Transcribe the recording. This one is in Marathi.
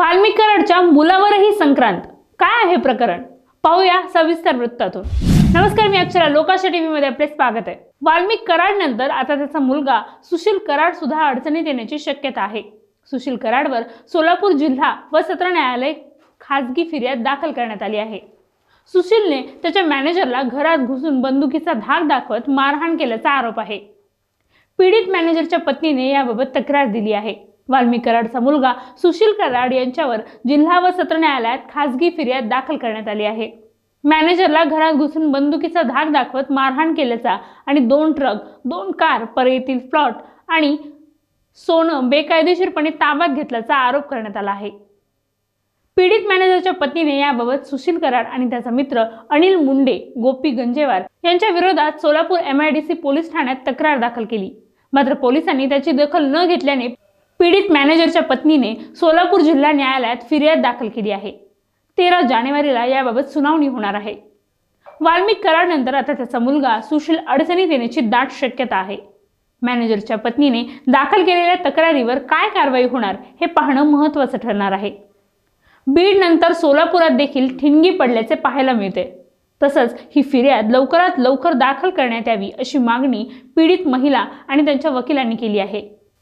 वाल्मिक कराडच्या मुलावरही संक्रांत. काय आहे प्रकरण? पाहूया सविस्तर वृत्तातून. नमस्कार मी अक्षरा. लोकाशा टी व्हीमध्ये आपले स्वागत आहे. वाल्मिक कराड नंतर आता त्याचा मुलगा सुशील कराड सुद्धा अडचणीत येण्याची शक्यता आहे. सुशील कराडवर सोलापूर जिल्हा व सत्र न्यायालय खाजगी फिर्याद दाखल करण्यात आली आहे. सुशीलने त्याच्या मॅनेजरला घरात घुसून बंदुकीचा धाक दाखवत मारहाण केल्याचा आरोप आहे. पीडित मॅनेजरच्या पत्नीने याबाबत तक्रार दिली आहे. वाल्मी कराडचा मुलगा सुशील कराड यांच्यावर जिल्हा व सत्र न्यायालयात खासगी फिर्याद दाखल करण्यात आली आहे. मॅनेजरला घरात घुसून बंदुकीचा धाक दाखवत मारहाण केल्याचा आणि दोन ट्रक दोन कार परळीतील प्लॉट आणि सोनं बेकायदेशीरपणे ताब्यात घेतल्याचा आरोप करण्यात आला आहे. पीडित मॅनेजरच्या पत्नीने याबाबत सुशील कराड आणि त्याचा मित्र अनिल मुंडे गोपी गंजेवार यांच्या विरोधात सोलापूर एमआयडीसी पोलीस ठाण्यात तक्रार दाखल केली. मात्र पोलिसांनी त्याची दखल न घेतल्याने पीडित मॅनेजरच्या पत्नीने सोलापूर जिल्हा न्यायालयात फिर्याद दाखल केली आहे. तेरा जानेवारीला याबाबत सुनावणी होणार आहे. वाल्मिक करारनंतर आता त्याचा मुलगा सुशील अडचणीत येण्याची दाट शक्यता आहे. मॅनेजरच्या पत्नीने दाखल केलेल्या तक्रारीवर काय कारवाई होणार हे पाहणं महत्त्वाचं ठरणार आहे. बीड नंतर सोलापुरात देखील ठिणगी पडल्याचे पाहायला मिळते. तसंच ही फिर्याद लवकरात लवकर दाखल करण्यात यावी अशी मागणी पीडित महिला आणि त्यांच्या वकिलांनी केली आहे.